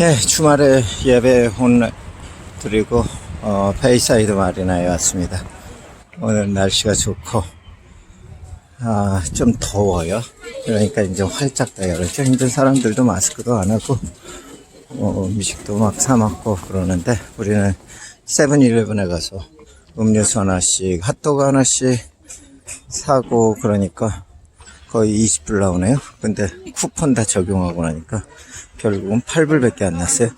예, 주말에 예배 혼 드리고 어, 베이사이드 마리나에 왔습니다. 오늘 날씨가 좋고 아, 좀 더워요. 그러니까 이제 활짝 다 열었죠. 힘든 사람들도 마스크도 안 하고 어, 음식도 막 사 먹고 그러는데 우리는 세븐일레븐에 가서 음료수 하나씩 핫도그 하나씩 사고 그러니까 거의 20불 나오네요. 근데 쿠폰 다 적용하고 나니까 결국은 8불밖에 안 났어요.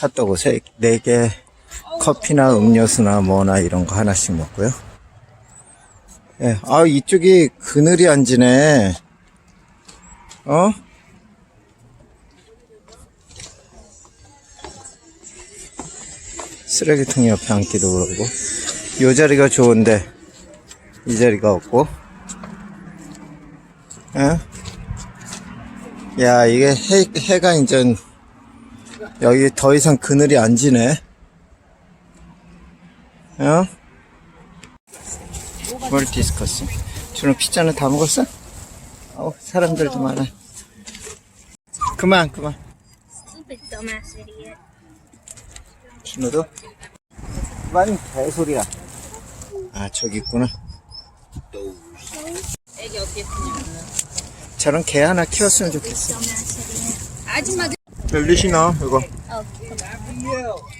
핫도그 4개, 커피나 음료수나 뭐나 이런 거 하나씩 먹고요. 예, 아, 이쪽이 그늘이 안 지네. 어? 쓰레기통 옆에 앉기도 그러고. 요 자리가 좋은데, 이 자리가 없고. 예? 야, 이게 해, 해가 이제 여기 더 이상 그늘이 안 지네. 어? 뭘 디스커스? 주는 피자는 다 먹었어? 어, 사람들도 많아. 그만, 그만. 준호도? 그만, 개소리야. 아, 저기 있구나. 저런 개 하나 키웠으면 좋겠어. 아줌마 넣어, 이거.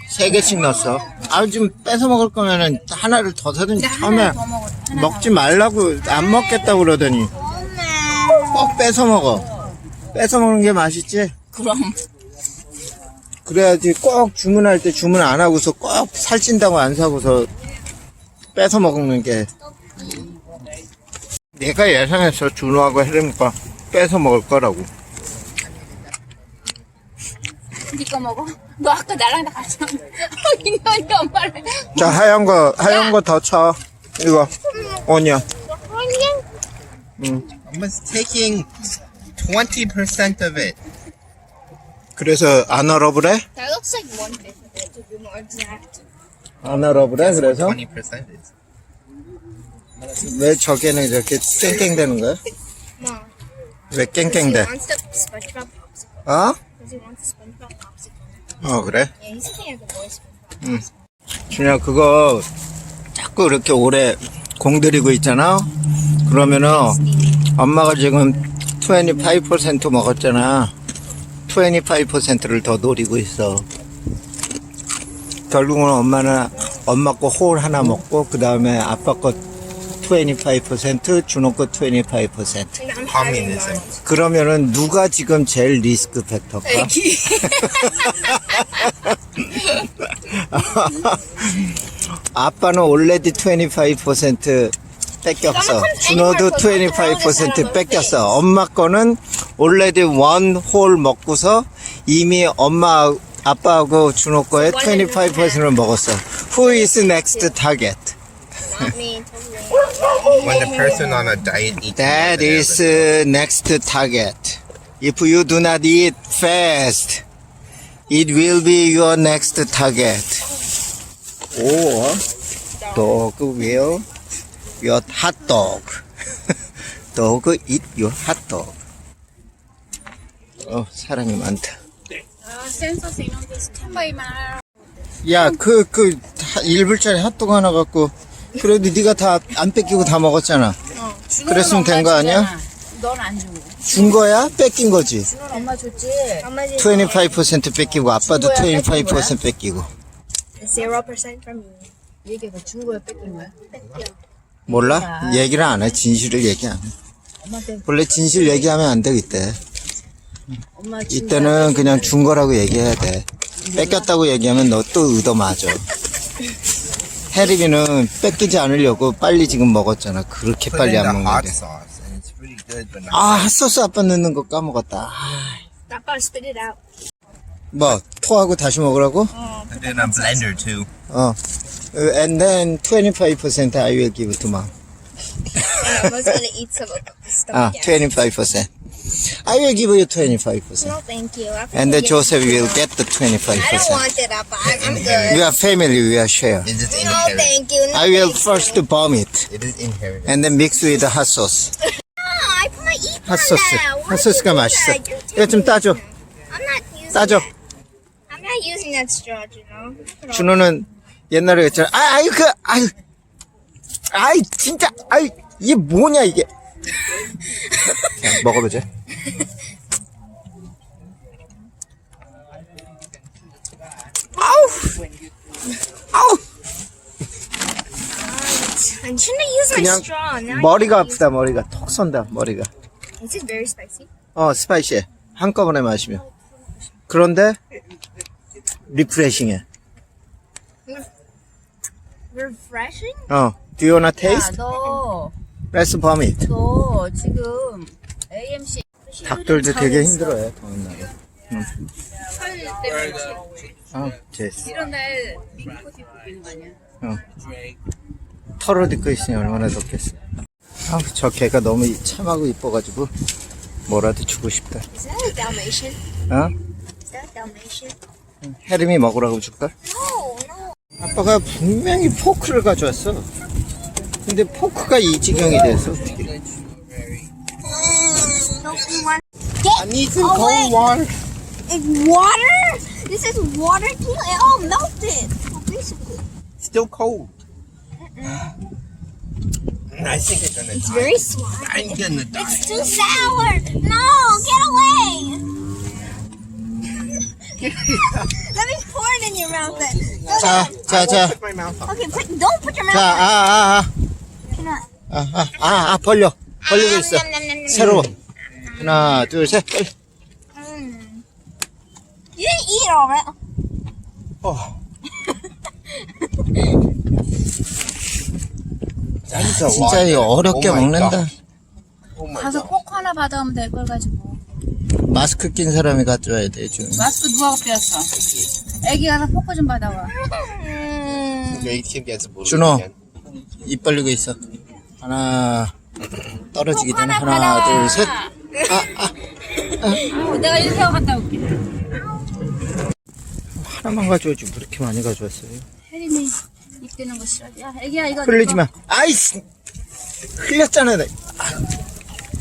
세 개씩 넣었어. 아, 지금 뺏어 먹을 거면은 하나를 더 사든지 처음에 더 먹어. 먹지 말라고 안 먹겠다고 그러더니 꼭 뺏어 먹어. 뺏어 먹는 게 맛있지? 그럼. 그래야지 꼭 주문할 때 주문 안 하고서 꼭 살찐다고 안 사고서 뺏어 먹는 게 내가 예상했어 준호하고 혜림이가 뺏어 먹을 거라고 니꺼 먹어. 너 아까 나랑 다 같이. 인연이 엄마를. 자 하얀 거 하얀 거 더쳐 이거 오냐 Almost taking 20% of it. 그래서 안 얼어버래? That looks like one fifth of it to be more exact. 안 얼어버래 그래서 20% is. 왜 저게는 이렇게 깽깽대는 거야? Mom. 왜 He 깽깽대? wants the SpongeBob popsicle. 어? Because he wants the SpongeBob popsicle. 어 그래? Yeah, he's looking at the boy SpongeBob. 준야 그거 자꾸 이렇게 오래 공들이고 있잖아 그러면은 엄마가 지금 25% 먹었잖아 25%를 더 노리고 있어 결국은 엄마는 엄마 거 홀 하나 먹고 그 다음에 아빠 거 25% 준호 거25% Communism. 그러면은 누가 지금 제일 리스크? 애기. 아빠는 올레디 25% 뺏겼어. 준호도 25% 뺏겼어. 엄마 거는 올레디 원 홀 먹고서 이미 엄마 아빠하고 준호 거에 25%를 먹었어. Who is next target? Not me, totally. When the person on a diet eats That is uh, next target. If you do not eat fast, it will be your next target. Or dog will your hot dog. dog eat your hot dog. 어, 사람이 많다. Uh, send us in on this 10 by mile. 야, 그, 그, 1불짜리 핫도그 하나 갖고, 그래도 네가 다 안 뺏기고 다 먹었잖아. 어. 그랬으면 된거 아니야? 넌안 주고. 준 거야? 뺏긴 거지? 엄마 줬지? 엄마 줬지. 25% 뺏기고 아빠도 25% 뺏기고 0% from me. 얘기가 준 거야 뺏긴 거야? 몰라? 얘기를 안 해 진실을 얘기 안 해. 엄마한테 원래 진실 얘기하면 안 되겠대. 엄마 준 이때는 그냥 준 거라고 얘기해야 돼. 뺏겼다고 얘기하면 너 또 의도 맞아. 해리비는 뺏기지 않으려고 빨리 지금 먹었잖아. 그렇게 빨리 안 the 먹는데. 아, 핫소스 아빠 넣는 거 까먹었다. 아, and spit it out. 뭐 토하고 다시 먹으라고? Put it in a blender too. 어. And then 25% I will give to mom. And Emma's gonna eat some of this stuff 아, again. 25%. I will give you 25%. No, thank you. I And then forget- Joseph will get the 25%. I don't want it, Appa. I'm, I'm good. We are family, we are share. It is No, inherit. thank you. No, I will thank first bomb it It is inherited. and then mix with the hot sauce. you. Ah, I put my eat 핫소스. on that. Why 핫소스가 did you do 맛있어. that? You're 이거 좀 taking 따줘. it. I'm not using 따줘. that. using that straw, you know. 준호는 옛날에 했잖아. 아, 아유, 그, 아유. 아이, 진짜, 아이, 이게 뭐냐, 이게. 자, 먹어보자. 아우! 아우! My 그냥 straw. Now 머리가 아프다, 머리가. 톡 쏜다, 머리가. Is it very spicy? 어, 스파이시해. 한꺼번에 마시면. 그런데, 리프레싱해. Refreshing? 어, do you wanna 야, Let's vomit. 너 지금 AMC 닭들도 되게 힘들어요, 더운 날에. 설 때문에 아, 제스. 이런 날 민코티 입고 있는 거 아니야? 어. 털을 딛고 있으니 얼마나 좋겠어. 아, 저 개가 너무 참하고 이뻐가지고 뭐라도 주고 싶다. Is that a Dalmatian? 어? Is that a Dalmatian? 혜림이 먹으라고 줄까? No, no. 아빠가 분명히 포크를 가져왔어. 근데 포크가 이 지경이 돼서 어떻게? Don't you want? I need some cold water. It's water. This is water. too? It all melted. Well, basically, Still cold. I think it's gonna it's die. very slimy. I'm gonna die. It's too sour. No, get away. Let me pour it in your mouth then. No, 자, 자, 자, Put my mouth no. up. Okay, put, don't put your mouth. 자, 아, 아, 아, 아, 아, 아, 아, 벌려, 벌리고 있어. Nom, nom, 새로워. 하나, 둘, 셋, 빨리. Mm. You didn't eat all right. 어. 진짜 이 어렵게 먹는다. 가서. 코코 하나 받아오면 될 걸 가지고. 마스크 낀 사람이 가져와야 돼, 좀. 마스크 누가 빼었어? 애기 가서 포크 좀 받아와. Get bullied 준호. 입 벌리고 있어. 하나, 떨어지기 전에 하나. 둘, 셋. 아우, 내가 이렇게 하고 갔다 올게. 하나만 가져오지, 왜 이렇게 많이 가져왔어요? 혜림이 입 대는 거 싫어. 야, 애기야 이거. 흘리지 마. 아이씨! 흘렸잖아, 나. 아,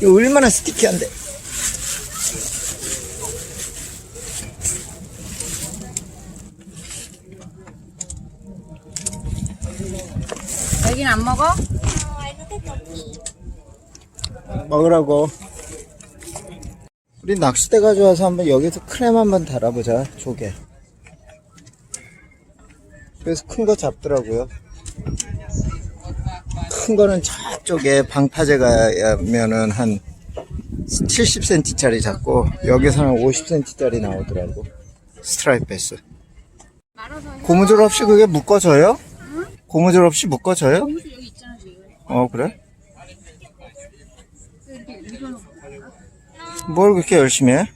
이거 얼마나 스티키한데. 애기는 안 먹어? 먹으라고. 우리 낚싯대 가져와서 한번 여기서 크렘 한번 달아보자, 조개. 그래서 큰 거 잡더라고요. 큰 거는 저쪽에 방파제 가면은 한 70cm짜리 잡고 여기서는 50cm짜리 나오더라고. 스트라이프 베스. 고무줄 없이 그게 묶어져요? 고무줄 없이 묶어져요? 여기 있잖아 지금. 어 그래? 뭘 그렇게 열심히 해?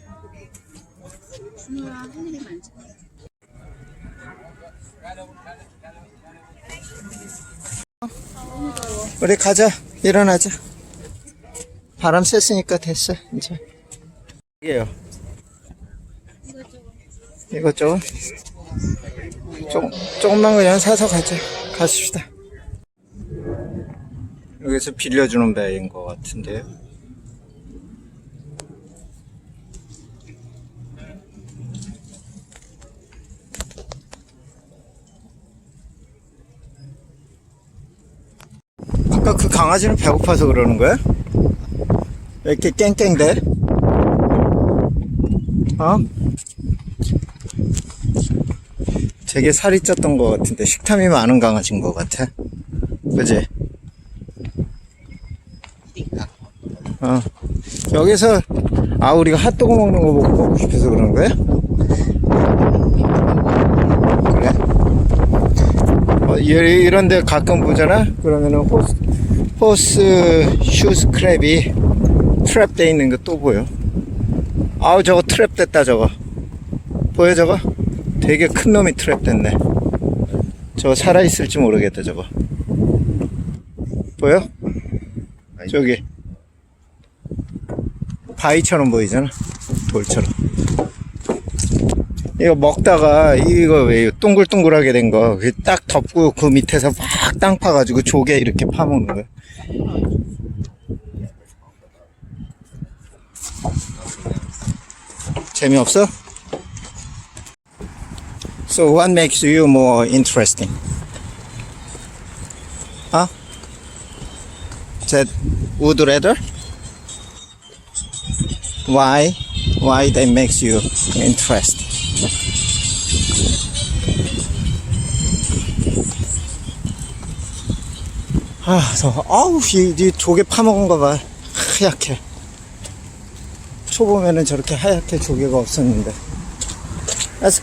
우리 가자. 일어나자. 바람 쐈으니까 됐어 이제. 이게요. 이것저것 조금, 조금만 그냥 사서 가자. 가십시다. 여기서 빌려주는 배인 것 같은데요 아까 그 강아지는 배고파서 그러는 거야? 왜 이렇게 깽깽대? 어? 되게 살이 쪘던 것 같은데 식탐이 많은 강아지인 것 같아 그지? 어 여기서 아 우리가 핫도그 먹는 거 먹고 싶어서 그런 거야? 그래? 어, 이- 이런 데 가끔 보잖아? 그러면은 호스, 호스 슈스 크랩이 트랩 돼 있는 거 또 보여. 아우, 저거 트랩 됐다, 저거. 보여, 저거? 되게 큰 놈이 트랩 됐네. 저거 살아있을지 모르겠다, 저거. 보여? 저기. 바위처럼 보이잖아? 돌처럼. 이거 먹다가 이거 왜 동글동글하게 된 거 딱 덮고 그 밑에서 막 땅 파가지고 조개 이렇게 파먹는 거야. 재미없어? So what makes you more interesting? Huh? That would rather? Why? Why that makes you interested? 아, 더, 아우, 이, 이 조개 파먹은 거 봐. 하얗게. 초보면은 저렇게 하얗게 조개가 없었는데. Let's.